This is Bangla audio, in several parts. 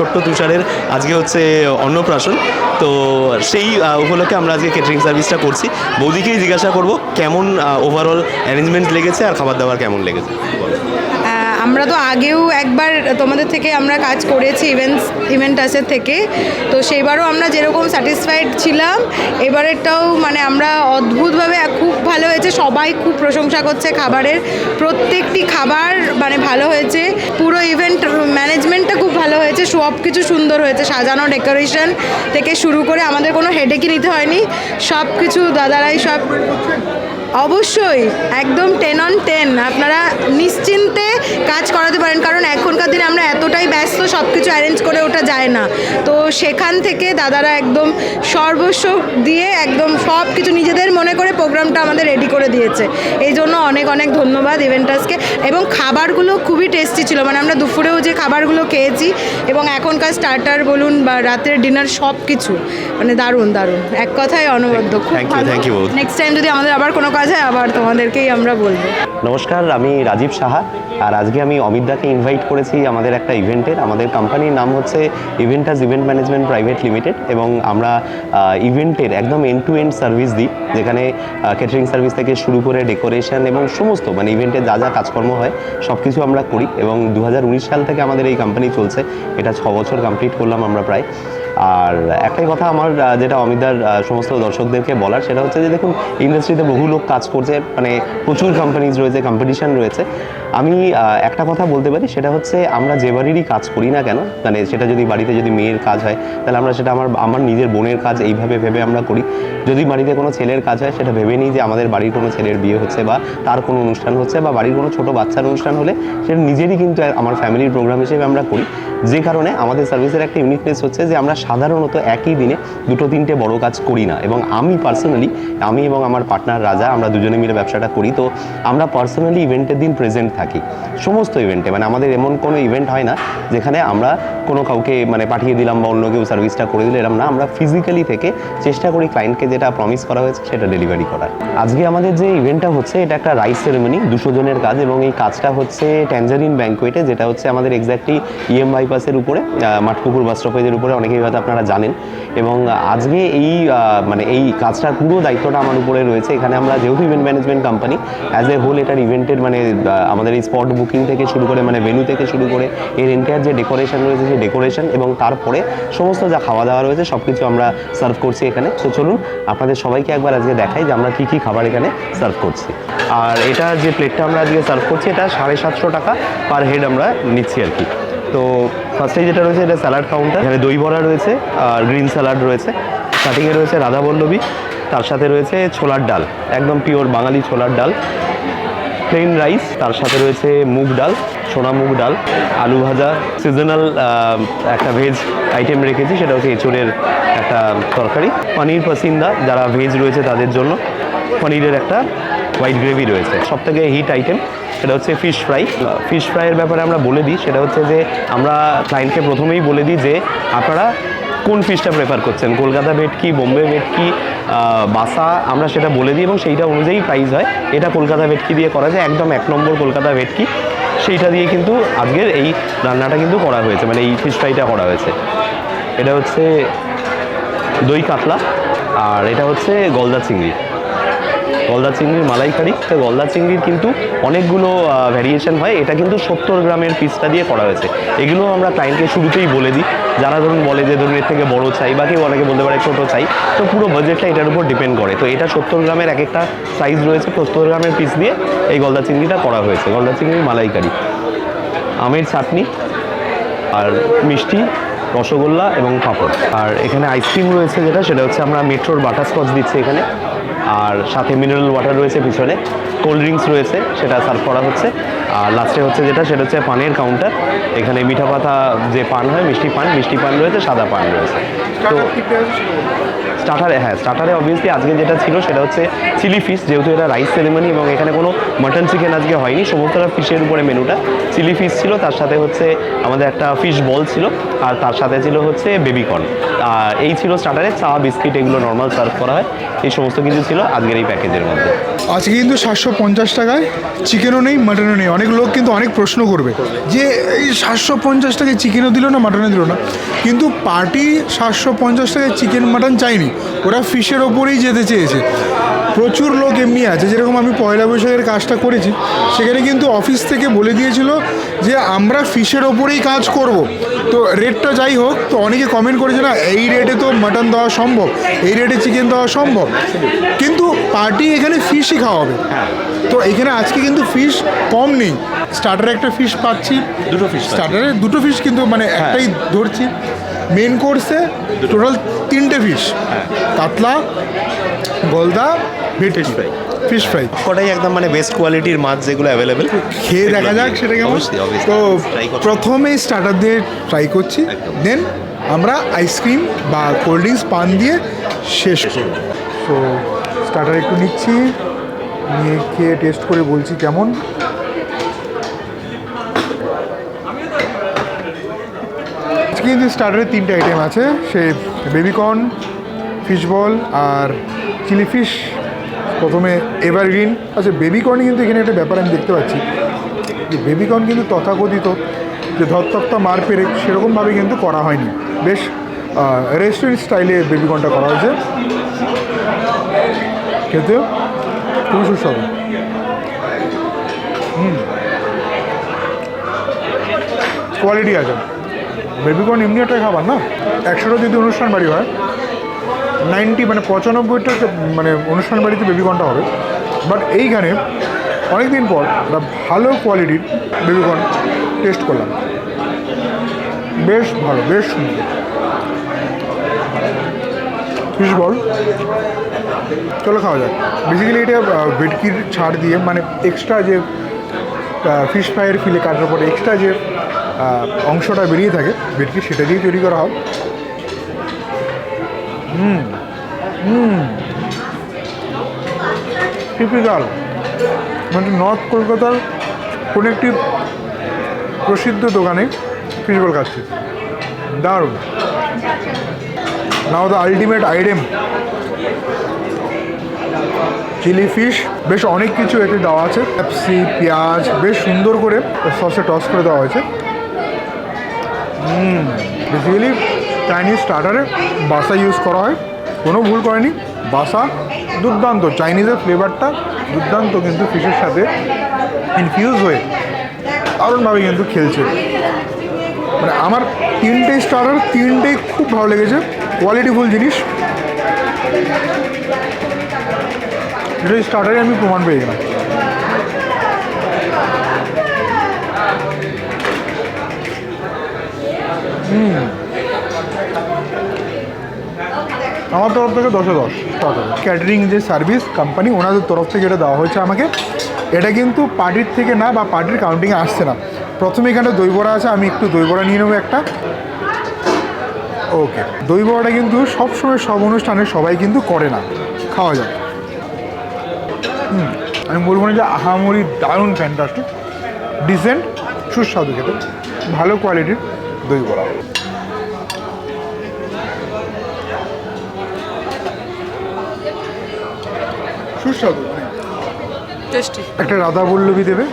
ছোট্ট তুষারের আজকে হচ্ছে অন্নপ্রাশন। তো সেই উপলক্ষে আমরা আজকে কেটারিং সার্ভিসটা করছি। বৌদিকেই জিজ্ঞাসা করব, কেমন ওভারঅল অ্যারেঞ্জমেন্ট লেগেছে আর খাবার দাবার কেমন লেগেছে? আমরা তো আগেও একবার তোমাদের থেকে আমরা কাজ করেছি ইভেন্টস ইভেন্টাসের থেকে। তো সেইবারও আমরা যেরকম স্যাটিসফাইড ছিলাম, এবারেরটাও মানে আমরা অদ্ভুতভাবে খুব ভালো হয়েছে, সবাই খুব প্রশংসা করছে খাবারের। প্রত্যেকটি খাবার মানে ভালো হয়েছে, পুরো ইভেন্ট ম্যানেজমেন্টটা খুব ভালো হয়েছে সব কিছু সুন্দর হয়েছে, সাজানো ডেকোরেশন থেকে শুরু করে আমাদের কোনো হেডেকই নিতে হয়নি সব কিছু দাদারাই সব অবশ্যই, একদম টেন অন টেন আপনারা নিশ্চিন্তে কাজ করাতে পারেন। কারণ এখনকার দিনে আমরা এতটাই ব্যস্ত সব কিছু অ্যারেঞ্জ করে ওটা যায় না। তো সেখান থেকে দাদারা একদম সর্বস্ব দিয়ে একদম সব কিছু নিজেদের মনে করে প্রোগ্রামটা আমাদের রেডি করে দিয়েছে। এই জন্য অনেক অনেক ধন্যবাদ ইভেন্টাসকে। এবং খাবারগুলো খুবই টেস্টি ছিল। মানে আমরা দুপুরেও যে খাবারগুলো খেয়েছি এবং এখনকার স্টার্টার বলুন বা রাতের ডিনার সব কিছু মানে দারুণ দারুণ। এক কথায় অনবদ্য। খুব নেক্সট টাইম যদি আমাদের আবার কোনো কাজ হয় আবার তোমাদেরকেই আমরা বলব। নমস্কার, আমি রাজীব সাহা, আর আজকে আমি অমিতদাকে ইনভাইট করেছি আমাদের একটা ইভেন্টের আমাদের কোম্পানির নাম হচ্ছে Eventus event management private limited এবং আমরা ইভেন্টের একদম এন্ড টু এন্ড সার্ভিস দিই, যেখানে ক্যাটারিং সার্ভিস থেকে শুরু করে ডেকোরেশন এবং সমস্ত মানে ইভেন্টের যা যা কাজকর্ম হয় সব কিছু আমরা করি এবং দু হাজার উনিশ সাল থেকে আমাদের এই কোম্পানি চলছে। এটা ছ বছর কমপ্লিট করলাম আমরা প্রায়। আর একটাই কথা আমার যেটা অমিতার সমস্ত দর্শকদেরকে বলার, সেটা হচ্ছে যে দেখুন ইন্ডাস্ট্রিতে বহু লোক কাজ করছে মানে প্রচুর কোম্পানিজ রয়েছে কম্পিটিশন রয়েছে। আমি একটা কথা বলতে পারি, সেটা হচ্ছে আমরা যে বাড়িরই কাজ করি না কেন মানে সেটা যদি বাড়িতে যদি মেয়ের কাজ হয়, তাহলে আমরা সেটা আমার আমার নিজের বোনের কাজ এইভাবে ভেবে আমরা করি। যদি বাড়িতে কোনো ছেলের কাজ হয়, সেটা ভেবে নিই যে আমাদের বাড়ির কোনো ছেলের বিয়ে হচ্ছে বা তার কোনো অনুষ্ঠান হচ্ছে বা বাড়ির কোনো ছোটো বাচ্চার অনুষ্ঠান হলে, সেটা নিজেরই কিন্তু আমার ফ্যামিলির প্রোগ্রাম হিসেবে আমরা করি। যে কারণে আমাদের সার্ভিসের একটা ইউনিকনেস হচ্ছে যে আমরা সাধারণত একই দিনে দুটো তিনটে বড় কাজ করি না। এবং আমি পার্সোনালি আমি এবং আমার পার্টনার রাজা, আমরা দুজনে মিলে ব্যবসাটা করি। তো আমরা পার্সোনালি ইভেন্টের দিন প্রেজেন্ট থাকি। সমস্ত ইভেন্টে মানে আমাদের এমন কোনো ইভেন্ট হয় না, যেখানে আমরা কোনো কাউকে মানে পাঠিয়ে দিলাম বা অন্য কেউ সার্ভিসটা করে দিল এরকম না। আমরা ফিজিক্যালি থেকে চেষ্টা করি ক্লায়েন্টকে যেটা প্রমিস করা হয়েছে, সেটা ডেলিভারি করার। আজকে আমাদের যে ইভেন্টটা হচ্ছে, এটা একটা রাইস সেরেমনি দুশো জনের কাজ। এবং এই কাজটা হচ্ছে ট্যাঞ্জারিন ব্যাঙ্কুয়েটে যেটা হচ্ছে আমাদের এক্স্যাক্টলি ইএম বাইপাসের উপরে মাঠপুকুর বাস স্টপেজের উপরে, অনেকেই হয়তো আপনারা জানেন। এবং আজকে এই মানে এই কাজটার পুরো দায়িত্বটা আমার উপরে রয়েছে। এখানে আমরা যেহেতু event management company as a whole এটার ইভেন্টের মানে আমাদের এই স্পট বুকিং থেকে শুরু করে মানে ভেন্যু থেকে শুরু করে, এর এন্টায়ার যে ডেকোরেশন রয়েছে, সেই ডেকোরেশন এবং তারপরে সমস্ত যা খাওয়া দাওয়া রয়েছে সব কিছু আমরা সার্ভ করছি এখানে। তো চলুন, আপনাদের সবাইকে একবার আজকে দেখাই যে আমরা কী কী খাবার এখানে সার্ভ করছি। আর এটা যে প্লেটটা আমরা আজকে সার্ভ করছি, এটা সাড়ে সাতশো টাকা পার হেড আমরা নিচ্ছি আর কি। তো ফার্স্টে যেটা রয়েছে, এটা স্যালাড কাউন্টার এখানে দই বড়া রয়েছে আর গ্রিন স্যালাড রয়েছে। স্টার্টিংয়ে রয়েছে রাধা বল্লভী, তার সাথে রয়েছে ছোলার ডাল। একদম পিওর বাঙালি ছোলার ডাল। প্লেন রাইস তার সাথে রয়েছে মুগ ডাল, সোনা মুগ ডাল, আলু ভাজা। সিজনাল একটা ভেজ আইটেম রেখেছি, সেটা হচ্ছে এঁচুড়ের একটা তরকারি। পনির পসিন্দা, যারা ভেজ রয়েছে তাদের জন্য। পনিরের একটা হোয়াইট গ্রেভি রয়েছে। সব থেকে হিট আইটেম, সেটা হচ্ছে ফিশ ফ্রাই। ফিশ ফ্রাইয়ের ব্যাপারে আমরা বলে দিই, সেটা হচ্ছে যে আমরা ক্লায়েন্টকে প্রথমেই বলে দিই যে আপনারা কোন ফিশটা প্রেফার করছেন? কলকাতা ভেটকি বোম্বে ভেটকি বাসা, আমরা সেটা বলে দিই এবং সেইটা অনুযায়ী প্রাইস হয়। এটা কলকাতা ভেটকি দিয়ে করা যায়? একদম এক নম্বর কলকাতা ভেটকি সেইটা দিয়ে কিন্তু আজকের এই রান্নাটা কিন্তু করা হয়েছে মানে এই ফিশ ফ্রাইটা করা হয়েছে। এটা হচ্ছে দই কাতলা, আর এটা হচ্ছে গলদা চিংড়ি। গলদা চিংড়ির মালাইকারি। তো গলদা চিংড়ির কিন্তু অনেকগুলো ভ্যারিয়েশন হয়। এটা কিন্তু সত্তর গ্রামের পিসটা দিয়ে করা হয়েছে। এগুলো আমরা ক্লায়েন্টকে শুরুতেই বলে দিই। যারা ধরুন বলে যে ধরুন এর থেকে বড় চাই বা কেউ অনেকে বলতে পারে ছোটো চাই, তো পুরো বাজেটটা এটার উপর ডিপেন্ড করে। তো এটা সত্তর গ্রামের এক একটা সাইজ রয়েছে। সত্তর গ্রামের পিস দিয়ে এই গলদা চিংড়িটা করা হয়েছে। গলদা চিংড়ির মালাইকারি। আমের চাটনি আর মিষ্টি, রসগোল্লা এবং পাঁপড়। আর এখানে আইসক্রিম রয়েছে যেটা, সেটা হচ্ছে আমরা মেট্রোর বাটারস্কচ দিচ্ছি এখানে। আর সাথে মিনারেল ওয়াটার রয়েছে পিছনে কোল্ড ড্রিঙ্কস রয়েছে, সেটা সার্ভ করা হচ্ছে। আর লাস্টে হচ্ছে যেটা, সেটা হচ্ছে পানের কাউন্টার এখানে মিঠা পাতা যে পান হয়, মিষ্টি পান মিষ্টি পান রয়েছে, সাদা পান রয়েছে। তো স্টার্টারে হ্যাঁ স্টার্টারে অবভিয়াসলি আজকে যেটা ছিল সেটা হচ্ছে চিলি ফিশ যেহেতু এটা রাইস সেরেমনি এবং এখানে কোনো মাটন চিকেন আজকে হয়নি সমস্তটা ফিশের উপরে মেনুটা চিলি ফিশ ছিল, তার সাথে হচ্ছে আমাদের একটা ফিশ বল ছিল আর তার সাথে ছিল হচ্ছে বেবিকর্ন আর এই ছিল স্টার্টারে চা, বিস্কিট এগুলো নর্মাল সার্ভ করা হয়, এই সমস্ত কিছু ছিল আজকের এই প্যাকেজের মধ্যে। আজকে কিন্তু সাতশো পঞ্চাশ টাকায় চিকেনও নেই মাটনও নেই, অনেক লোক কিন্তু অনেক প্রশ্ন করবে যে এই সাতশো পঞ্চাশ টাকায় চিকেনও দিল না মাটনও দিল না? কিন্তু পার্টি সাতশো পঞ্চাশ টাকায় চিকেন মাটন চাইনি। ওরা ফিশের ওপরেই যেতে চেয়েছে। প্রচুর লোক এমনি আছে যেরকম আমি পয়লা বৈশাখের কাজটা করেছি সেখানে কিন্তু অফিস থেকে বলে দিয়েছিল যে আমরা ফিশের ওপরেই কাজ করব। তো রেটটা যাই হোক তো অনেকে কমেন্ট করেছে না এই রেটে তো মাটন দেওয়া সম্ভব এই রেটে চিকেন দেওয়া সম্ভব। কিন্তু পার্টি এখানে ফিশই খাওয়াবে। তো এখানে আজকে কিন্তু ফিশ কম নেই। স্টার্টারে একটা ফিশ পাচ্ছি। দুটো পাচ্ছি। স্টার্টারে দুটো ফিশ কিন্তু মানে একটাই ধরছি। মেন কোর্সে টোটাল তিনটে ফিশ কাতলা গলদা ভেটকি। ফ্রাই ফিশ ফ্রাই কটাই একদম মানে বেস্ট কোয়ালিটির মাছ যেগুলো অ্যাভেলেবেল খেয়ে দেখা যাক সেটা কেমন। তো প্রথমে স্টার্টার দিয়ে ট্রাই করছি। দেন আমরা আইসক্রিম বা কোল্ড ড্রিঙ্কস পান দিয়ে শেষ করব। তো স্টার্টার একটু নিচ্ছি। নিয়ে খেয়ে টেস্ট করে বলছি কেমন। কিন্তু স্টার্টারে তিনটে আইটেম আছে, সে বেবিকর্ন ফিশ বল আর চিলি ফিশ প্রথমে এভারগ্রিন আচ্ছা বেবিকর্নে কিন্তু এখানে একটা ব্যাপার আমি দেখতে পাচ্ছি। যে বেবিকর্ন কিন্তু তথাকথিত, যে ধরতক্তা মার পেরে সেরকমভাবে কিন্তু করা হয়নি। বেশ রেস্টুরেন্ট স্টাইলে বেবিকর্নটা করা হয়েছে। খেতে খুবই সুস্বাদু। কোয়ালিটি আছে। বেবিকর্ন এমনি একটা খাবার না? একশোটা যদি অনুষ্ঠান বাড়ি হয়, নাইনটি মানে পঁচানব্বইটা মানে অনুষ্ঠান বাড়িতে বেবিকর্নটা হবে। বাট এইখানে অনেক দিন পর একটা ভালো কোয়ালিটির বেবিকর্ন টেস্ট করলাম। বেশ ভালো, বেশ সুন্দর। ফিশ বল চলো খাওয়া যাক। বেসিক্যালি এটা ভেটকির ছাড় দিয়ে মানে এক্সট্রা যে ফিশ ফ্রাইয়ের ফিলে কাটার পরে এক্সট্রা যে অংশটা বেরিয়ে থাকে। ভেটকি সেটা দিয়ে তৈরি করা হয়। হুম হুম। টিপিক্যাল মানে নর্থ কলকাতার কোনো একটি প্রসিদ্ধ দোকানে ফিশ বল খাচ্ছি দারুণ। Now the ultimate item chilli fish বেশ অনেক কিছু এতে দেওয়া আছে। পেঁয়াজ, বেশ সুন্দর করে সসে টস করে দেওয়া হয়েছে। বেসিক্যালি চাইনিজ স্টার্টারে বাসা ইউজ করা হয়। কোনো ভুল করেনি। বাসা দুর্দান্ত। চাইনিজের ফ্লেভারটা দুর্দান্ত কিন্তু ফিশের সাথে ইনফিউজ হয়ে দারুণভাবে কিন্তু খেলছে। মানে আমার তিনটে স্টার্টার তিনটেই খুব ভালো লেগেছে। কোয়ালিটিফুল জিনিস। এটা স্টার্টারে আমি প্রমাণ পেয়ে গেলাম। আমার তরফ থেকে দশে দশ। ক্যাটারিং যে সার্ভিস কোম্পানি ওনাদের তরফ থেকে এটা দেওয়া হয়েছে আমাকে। এটা কিন্তু পার্টির থেকে না বা পার্টির কাউন্টিংয়ে আসছে না। প্রথমে এখানে দই বড়া আছে, আমি একটু দই বড়া নিয়ে নেব একটা। ওকে দই বড়াটা কিন্তু সবসময় সব অনুষ্ঠানে সবাই কিন্তু করে না। খাওয়া যায়। আমি বলব না যে আহামরি দারুণ ফ্যান্টাস্টিক ডিসেন্ট সুস্বাদু খেতে। ভালো কোয়ালিটির দই বড়া। সুস্বাদু টেস্টি একটা রাধা বল্লভী দেবে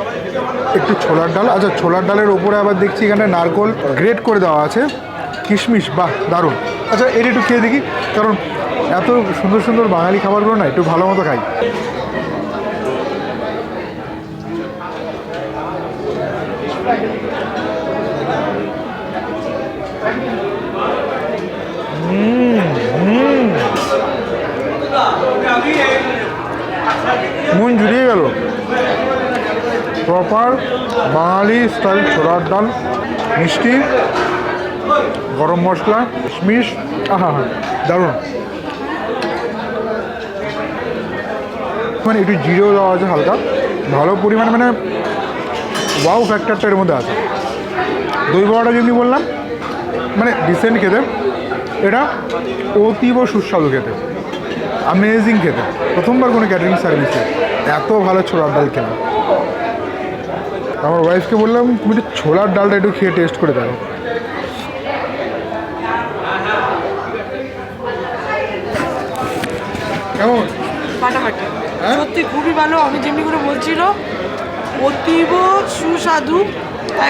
একটু ছোলার ডাল। আচ্ছা ছোলার ডালের ওপরে আবার দেখছি এখানে নারকোল গ্রেট করে দেওয়া আছে। কিশমিশ বাহ দারুণ। আচ্ছা এটা একটু খেয়ে দেখি কারণ এত সুন্দর সুন্দর বাঙালি খাবারগুলো না একটু ভালো মতো খাই। মন জুড়িয়ে গেল। প্রপার বাঙালি স্টাইল ছোলার ডাল, মিষ্টি, গরম মশলা, কিশমিশ। আহা হা দারুণ। মানে একটু জিরেও দেওয়া আছে হালকা। ভালো পরিমাণে মানে ওয়াও ফ্যাক্টরটা এর মধ্যে আছে। দই বড়াটা যেমনি বললাম মানে ডিসেন্ট খেতে। এটা অতীব সুস্বাদু খেতে। অ্যামেজিং খেতে। প্রথমবার কোনো ক্যাটারিং সার্ভিসে এত ভালো ছোলার ডাল খেলাম। আমার ওয়াইফকে বললাম তুমি একটু ছোলার ডালটা একটু খেয়ে টেস্ট করে দাও কেমন? ফাটাফাটি। হ্যাঁ? সত্যি খুবই ভালো। আমি যেমনি করে বলছিল অতীব সুস্বাদু।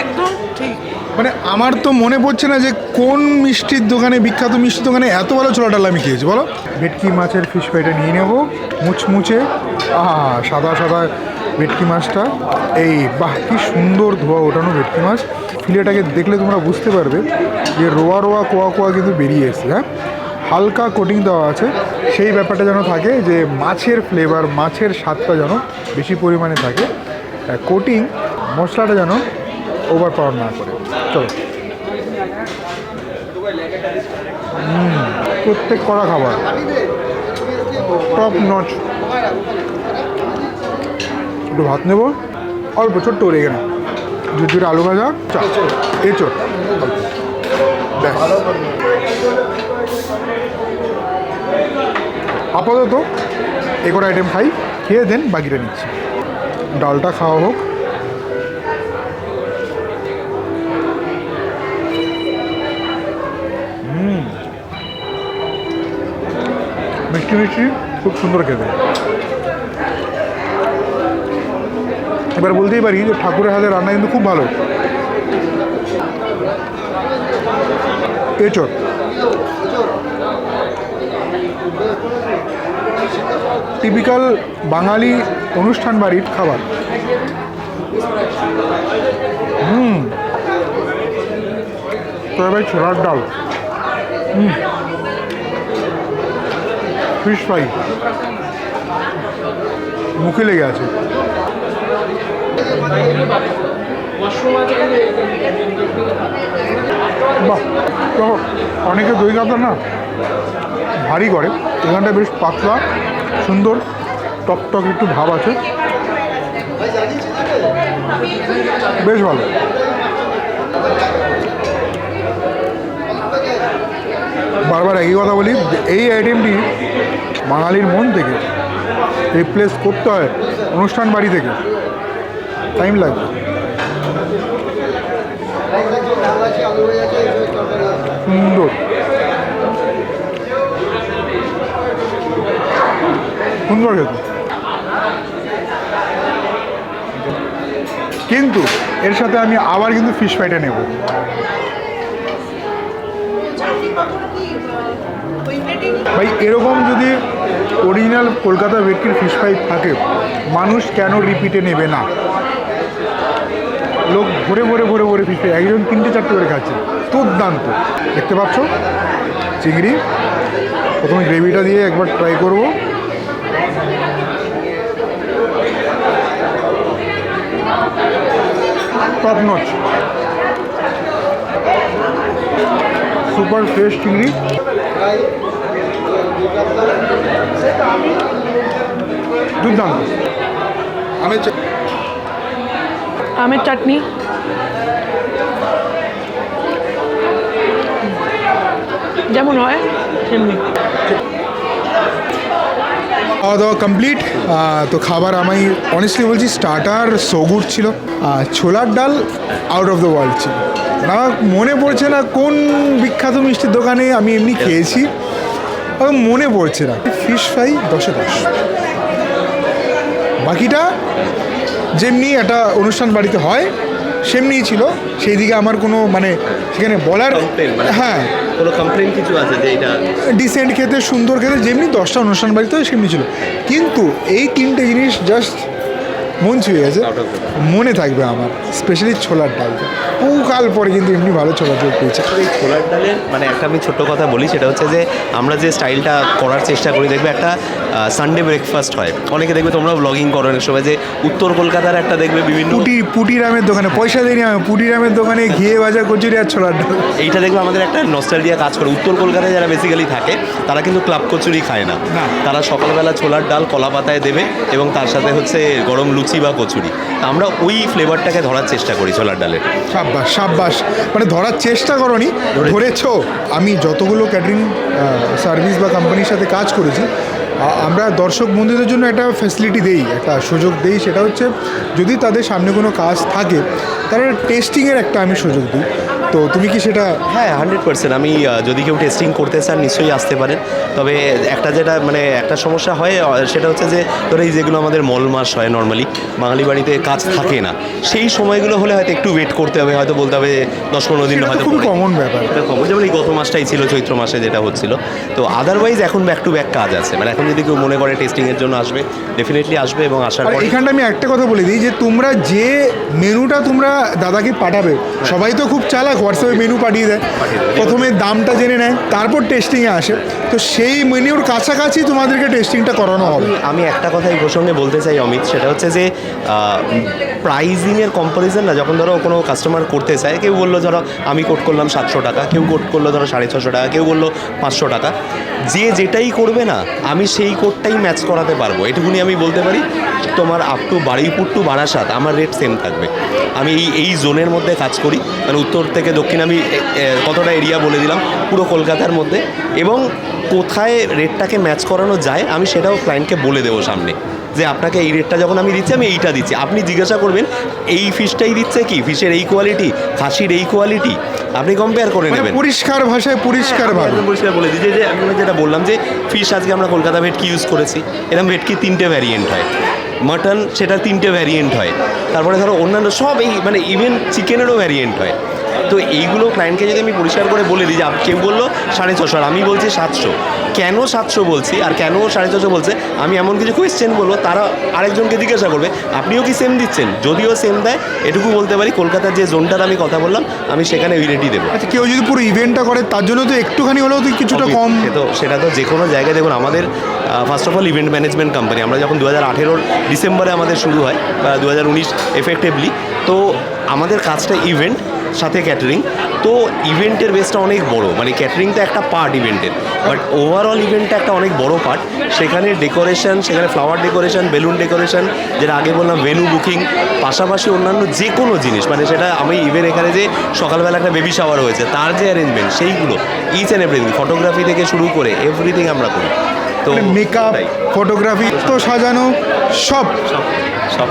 একদম ঠিক। মানে আমার তো মনে পড়ছে না যে কোন মিষ্টির দোকানে বিখ্যাত মিষ্টির দোকানে এত ভালো ছোলা ডাল আমি খেয়েছি বলো? ভেটকি মাছের ফিশ ফ্রাইটা নিয়ে নেব মুচমুচে। আহা সাদা সাদা ভেটকি মাছটা। এই বাহ কি সুন্দর ধোয়া ওঠানো ভেটকি মাছ। ফিলেটাকে দেখলে তোমরা বুঝতে পারবে যে রোয়া রোয়া কোয়া কোয়া কিন্তু বেরিয়ে এসছে হ্যাঁ? হালকা কোটিং দেওয়া আছে। সেই ব্যাপারটা যেন থাকে যে মাছের ফ্লেভার মাছের স্বাদটা যেন বেশি পরিমাণে থাকে। কোটিং মশলাটা যেন ওভার পাওয়ার না করে। চলো। প্রত্যেক করা খাবার। টপ নচ একটু ভাত নেব। অল্প, ছোট্ট এখানে। ঝুরঝুরে আলু ভাজা, চা। ব্যাস। আপাতত এ কটা আইটেম খাই, খেয়ে দেন, বাকিটা নিচ্ছি। ডালটা খাওয়া হোক। মিষ্টি মিষ্টি খুব সুন্দর খেতে। এবার বলতেই পারি যে ঠাকুরের হাতে রান্না কিন্তু খুব ভালো। এচর টিপিক্যাল বাঙালি অনুষ্ঠান বাড়ির খাবার। হুম। তো এবার ছোলার ডাল। Fish fry. মুখে লেগে আছে। বাহ অনেকে দই কাতলা না, ভারী করে। এখানটা বেশ পাতলা, সুন্দর টক টক একটু ভাব আছে। বেশ ভালো। বারবার একই কথা বলি, এই আইটেমটি বাঙালির মন থেকে রিপ্লেস করতে হয় অনুষ্ঠান বাড়ি থেকে। টাইম লাগবে। সুন্দর। সুন্দর খেতে কিন্তু এর সাথে আমি আবার কিন্তু ফিশ ফ্রাইটা নেব। ভাই এরকম যদি অরিজিনাল কলকাতা ভেটকির ফিশ ফ্রাই থাকে, মানুষ কেন রিপিটে নেবে না? লোক ভরে ভরে ভরে ভরে ফিশ ফ্রাই একজন তিনটে চারটে করে খাচ্ছে, দুর্দান্ত। দেখতে পাচ্ছ? চিংড়ি, প্রথমে গ্রেভিটা দিয়ে একবার ট্রাই করব। টপ নচ সুপার ফ্রেশ চিংড়ি। দুর্দান্ত আমি চা- আমের চাটনি। যেমন হয় তেমনি খাওয়া দাওয়া কমপ্লিট তো খাবার আমি অনেস্টলি বলছি স্টার্টার সো গুড ছিল আর ছোলার ডাল আউট অফ দ্য ওয়ার্ল্ড ছিল। আমার মনে পড়ছে না কোন বিখ্যাত মিষ্টির দোকানে আমি এমনি খেয়েছি আমার মনে পড়ছে না। ফিশ ফ্রাই দশে দশ। বাকিটা যেমনি একটা অনুষ্ঠান বাড়িতে হয় সেমনিই ছিল। সেই দিকে আমার কোনো মানে সেখানে বলার মানে- হ্যাঁ। কোনো কমপ্লেন কিছু আছে যে এটা ডিসেন্ট খেতে সুন্দর খেতে যেমনি দশটা অনুষ্ঠান বাড়িতে হয় সেমনি ছিল। কিন্তু এই তিনটে জিনিস জাস্ট মন ছুঁয়ে গেছে। মনে থাকবে আমার স্পেশালি ছোলার ডালটা বহুকাল পরে কিন্তু এমনি ভালো ছোলার ডাল পেয়েছে। এই ছোলার ডালের মানে একটা আমি ছোট্ট কথা বলি সেটা হচ্ছে যে আমরা যে স্টাইলটা করার চেষ্টা করি দেখবে একটা সানডে ব্রেকফাস্ট হয়। অনেকে দেখবে তোমরা ব্লগিং করো অনেক সময় যে উত্তর কলকাতার একটা দেখবে বিভিন্ন পুটি পুটিরামের দোকানে পয়সা দিই আমি পুটিরামের দোকানে ঘিয়ে ভাজা কচুরি আর ছোলার ডাল। এইটা দেখবে আমাদের একটা নস্টালজিয়া কাজ করে। উত্তর কলকাতায় যারা বেসিক্যালি থাকে তারা কিন্তু ক্লাব কচুরি খায় না। না। তারা সকালবেলা ছোলার ডাল কলা পাতায় দেবে এবং তার সাথে হচ্ছে গরম লুচি লুচি বা কচুরি। আমরা ওই ফ্লেভারটাকে ধরার চেষ্টা করি ছোলার ডালের। সাব্বাস সাব্বাস। মানে ধরার চেষ্টা করনি, ধরেছ। আমি যতগুলো ক্যাটারিং সার্ভিস বা কোম্পানির সাথে কাজ করেছি আমরা দর্শক বন্ধুদের জন্য একটা ফ্যাসিলিটি দেই, একটা সুযোগ দেই। সেটা হচ্ছে, যদি তাদের সামনে কোনো কাজ থাকে, তারা টেস্টিংয়ের একটা আমি সুযোগ দিই। তো তুমি কি সেটা হ্যাঁ হান্ড্রেড পার্সেন্ট আমি যদি কেউ টেস্টিং করতে চান নিশ্চয়ই আসতে পারেন। তবে একটা যেটা মানে একটা সমস্যা হয় সেটা হচ্ছে যে ধরো এই যেগুলো আমাদের মল মাস হয় নর্মালি বাঙালি বাড়িতে কাজ থাকে না। সেই সময়গুলো হলে হয়তো একটু ওয়েট করতে হবে হয়তো বলতে হবে দশ পনেরো দিন হয়তো খুবই কমন ব্যাপার। খবর যেমন এই গত মাসটাই ছিল চৈত্র মাসে যেটা হচ্ছিল। তো আদারওয়াইজ এখন ব্যাক টু ব্যাক কাজ আছে। মানে এখন যদি কেউ মনে করে টেস্টিংয়ের জন্য আসবে ডেফিনেটলি আসবে এবং আসার পরে এখানটা আমি একটা কথা বলে দিই যে তোমরা যে মেনুটা তোমরা দাদাকে পাঠাবে সবাই তো খুব চালাক। হোয়াটসঅ্যাপে মেনু পাঠিয়ে দেয়। প্রথমে দামটা জেনে নেয়, তারপর টেস্টিংয়ে আসে। তো সেই মেনুর কাছাকাছি তোমাদেরকে টেস্টিংটা করানো হবে। আমি- একটা কথা এই প্রসঙ্গে বলতে চাই, অমিত। সেটা হচ্ছে যে প্রাইজিংয়ের কম্পারিজন না, যখন ধরো কোনো কাস্টমার করতে চায়, কেউ বলল, ধরো আমি কোট করলাম সাতশো টাকা কেউ কোট করল, ধরো সাড়ে ছশো টাকা কেউ বলল পাঁচশো টাকা। যে যেটাই করবে না, আমি সেই কোটটাই ম্যাচ করাতে পারব। এটুকুনি আমি বলতে পারি। তোমার up to Baruipur to Barasat আমার রেট সেম থাকবে। আমি এই এই জোনের মধ্যে কাজ করি মানে উত্তর থেকে দক্ষিণ আমি কতটা এরিয়া বলে দিলাম পুরো কলকাতার মধ্যে। এবং কোথায় রেটটাকে ম্যাচ করানো যায় আমি সেটাও ক্লায়েন্টকে বলে দেবো সামনে যে আপনাকে এই রেটটা যখন আমি দিচ্ছি আমি এইটা দিচ্ছি। আপনি জিজ্ঞাসা করবেন এই ফিশটাই দিচ্ছে কি? ফিশের এই কোয়ালিটি খাসির এই কোয়ালিটি আপনি কম্পেয়ার করে মানে নেবেন। পরিষ্কার ভাষায় পরিষ্কার আমি পরিষ্কার বলে দিচ্ছি। যে যে আমি যেটা বললাম যে ফিশ আজকে আমরা কলকাতা ভেটকি ইউজ করেছি এরকম ভেটকি তিনটে ভ্যারিয়েন্ট হয়। মাটন সেটা তিনটে ভ্যারিয়েন্ট হয়। তারপরে ধরো অন্যান্য সব এই মানে ইভেন চিকেনেরও ভ্যারিয়েন্ট হয়। তো এইগুলো ক্লায়েন্টকে যদি আমি পরিষ্কার করে বলে দিই যে কেউ বলল সাড়ে ছশো আর আমি বলছি সাতশো। কেন সাতশো বলছি? আর কেন সাড়ে ছশো বলছে? আমি এমন কিছু কোয়েশ্চেন বলব তারা আরেকজনকে জিজ্ঞাসা করবে আপনিও কি সেম দিচ্ছেন? যদিও সেম দেয় এটুকু বলতে পারি কলকাতার যে জোনটার আমি কথা বললাম আমি সেখানে ওই রেটই দেবো। আচ্ছা কেউ যদি পুরো ইভেন্টটা করে তার জন্য তো একটুখানি হলেও তো কিছুটা কম। তো সেটা তো যে কোনো জায়গায় দেখুন আমাদের first of all event management company আমরা যখন দু হাজার আঠেরোর ডিসেম্বরে আমাদের শুরু হয়, বা দু হাজার উনিশ এফেক্টিভলি তো আমাদের কাজটা ইভেন্ট সাথে ক্যাটারিং তো ইভেন্টের বেসটা অনেক বড়। মানে ক্যাটারিংটা একটা পার্ট ইভেন্টের বাট ওভারঅল ইভেন্টটা একটা অনেক বড় পার্ট সেখানে ডেকোরেশন সেখানে ফ্লাওয়ার ডেকোরেশন বেলুন ডেকোরেশন যেটা আগে বললাম ভেনু বুকিং পাশাপাশি অন্যান্য যে কোনো জিনিস। মানে সেটা আমি ইভেন এখানে যে সকালবেলা একটা বেবি শাওয়ার হয়েছে, তার যে অ্যারেঞ্জমেন্ট সেইগুলো ইচ অ্যান্ড এভরিথিং ফটোগ্রাফি থেকে শুরু করে এভরিথিং আমরা করি। মেকআপ ফটোগ্রাফি তো সাজানো সব। সব সব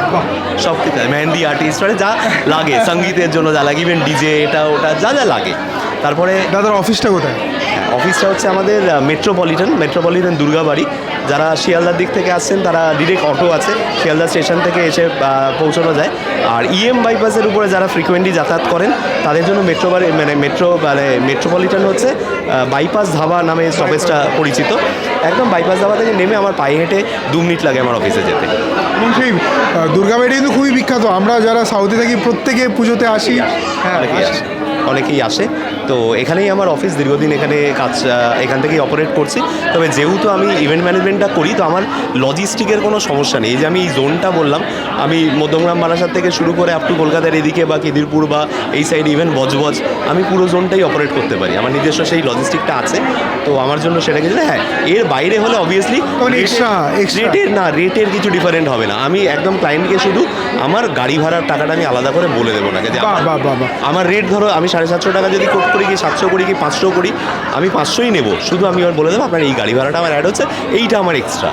সব কিছু মেহেন্দি আর্টিস্ট মানে যা লাগে। সঙ্গীতের জন্য যা লাগে। ইভেন ডিজে এটা ওটা যা যা লাগে। তারপরে দাদার অফিসটা কোথায়? হ্যাঁ, অফিসটা হচ্ছে আমাদের মেট্রোপলিটন মেট্রোপলিটন দুর্গাবাড়ি। যারা শিয়ালদার দিক থেকে আসছেন তারা ডিরেক্ট অটো আছে। শিয়ালদা স্টেশন থেকে এসে পৌঁছানো যায়। আর ইএম বাইপাসের উপরে যারা ফ্রিকোয়েন্টলি যাতায়াত করেন তাদের জন্য মেট্রো মানে মেট্রো মানে মেট্রোপলিটন হচ্ছে বাইপাস ধাবা নামে স্টপেজটা পরিচিত। একদম বাইপাস দাবা থেকে নেমে আমার পায়ে হেঁটে দু মিনিট লাগে আমার অফিসে যেতে। এবং সেই দুর্গা মেডি কিন্তু খুবই বিখ্যাত। আমরা যারা সাউথে থাকি প্রত্যেকে পুজোতে আসি। হ্যাঁ অনেকেই আসে। তো এখানেই আমার অফিস দীর্ঘদিন এখানে কাজ এখান থেকেই অপারেট করছি। তবে যেহেতু আমি ইভেন্ট ম্যানেজমেন্টটা করি তো আমার লজিস্টিকের কোনো সমস্যা নেই। এই যে আমি এই জোনটা বললাম আমি মধ্যমগ্রাম বারাসাত থেকে শুরু করে আপ টু কলকাতার এদিকে বা কেদিরপুর বা এই সাইড ইভেন বজবজ আমি পুরো জোনটাই অপারেট করতে পারি। আমার নিজস্ব সেই লজিস্টিকটা আছে। তো আমার জন্য সেটা না, হ্যাঁ এর বাইরে হলে অবভিয়াসলি extra। রেটের না রেটের কিছু ডিফারেন্ট হবে না। আমি একদম ক্লায়েন্টকে শুধু আমার গাড়ি ভাড়ার টাকাটা আমি আলাদা করে বলে দেবো না যে আমার- রেট ধরো আমি সাড়ে সাতশো টাকা যদি করি কি সাতশো করি কি পাঁচশো করি আমি পাঁচশোই নেব। শুধু আমি এবার বলে দেবো, আপনার এই গাড়ি ভাড়াটা আমার অ্যাড হচ্ছে, এইটা আমার এক্সট্রা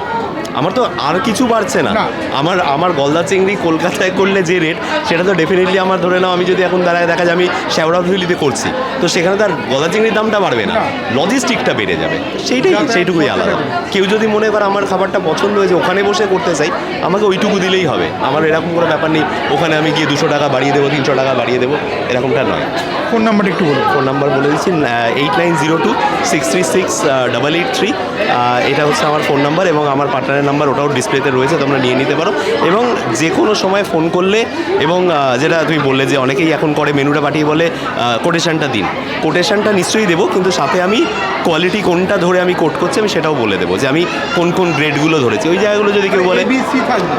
আমার তো আর কিছু বাড়ছে না। আমার আমার গলদা চিংড়ি কলকাতায় করলে যে রেট সেটা তো ডেফিনেটলি আমার ধরে নাও আমি যদি এখন দাঁড়ায় দেখা যায় আমি শ্যাওড়াফুলিতে করছি। তো সেখানে তার গলদা চিংড়ির দামটা বাড়বে না। না। লজিস্টিকটা বেড়ে যাবে। সেইটাই সেইটুকুই আলাদা। কেউ যদি মনে করে আমার খাবারটা পছন্দ হয়েছে ওখানে বসে করতে চাই আমাকে ওইটুকু দিলেই হবে। আমার এরকম কোনো ব্যাপার নেই ওখানে আমি গিয়ে দুশো টাকা বাড়িয়ে দেবো তিনশো টাকা বাড়িয়ে দেবো এরকমটা নয়। ফোন নাম্বারটা একটু বলুন। ফোন নাম্বার বলে দিচ্ছি eight nine zero two six three six double eight three এটা হচ্ছে আমার ফোন নাম্বার এবং আমার পার্টনারের নাম্বার ওটাও ডিসপ্লেতে রয়েছে তোমরা নিয়ে নিতে পারো। এবং যে কোনো সময় ফোন করলে এবং যেটা তুমি বললে যে অনেকেই এখন করে মেনুটা পাঠিয়ে বলে কোটেশনটা দিন। কোটেশনটা নিশ্চয়ই দেবো কিন্তু সাথে আমি কোয়ালিটি কোনটা ধরে আমি কোট করছি আমি সেটাও বলে দেবো যে আমি কোন কোন গ্রেডগুলো ধরেছি। ওই জায়গাগুলো যদি কেউ বলে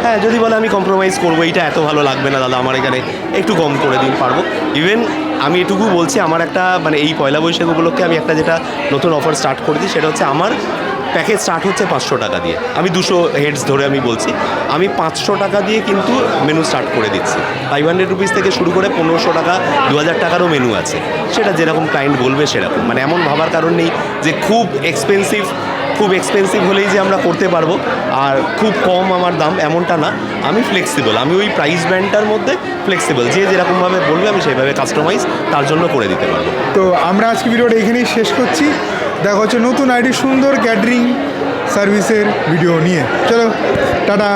হ্যাঁ যদি বলে আমি কম্প্রোমাইজ করব এইটা এত ভালো লাগবে না দাদা আমার এখানে একটু কম করে দিন পারব। ইভেন আমি এটুকু বলছি আমার একটা মানে এই পয়লা বৈশাখ উপলক্ষে আমি একটা যেটা নতুন অফার স্টার্ট করেছি সেটা হচ্ছে আমার প্যাকেজ স্টার্ট হচ্ছে পাঁচশো টাকা দিয়ে। আমি দুশো হেডস ধরে আমি বলছি। আমি পাঁচশো টাকা দিয়ে কিন্তু মেনু স্টার্ট করে দিচ্ছি। ফাইভ হান্ড্রেড রুপিস থেকে শুরু করে পনেরোশো টাকা, দু হাজার টাকারও মেনু আছে। সেটা যেরকম ক্লায়েন্ট বলবে সেরকম। মানে এমন ভাবার কারণ নেই যে খুব এক্সপেন্সিভ খুব এক্সপেন্সিভ হলেই যে আমরা করতে পারব। আর খুব কম আমার দাম এমনটা না। আমি ফ্লেক্সিবল আমি ওই প্রাইস ব্যান্ডটার মধ্যে ফ্লেক্সিবল যে যেরকমভাবে বলবে আমি সেইভাবে কাস্টমাইজ তার জন্য করে দিতে পারব। তো আমরা আজকে ভিডিওটা এখানেই শেষ করছি। দেখা হচ্ছে নতুন আইডি সুন্দর ক্যাটারিং সার্ভিসের ভিডিও নিয়ে। চলো টাটা।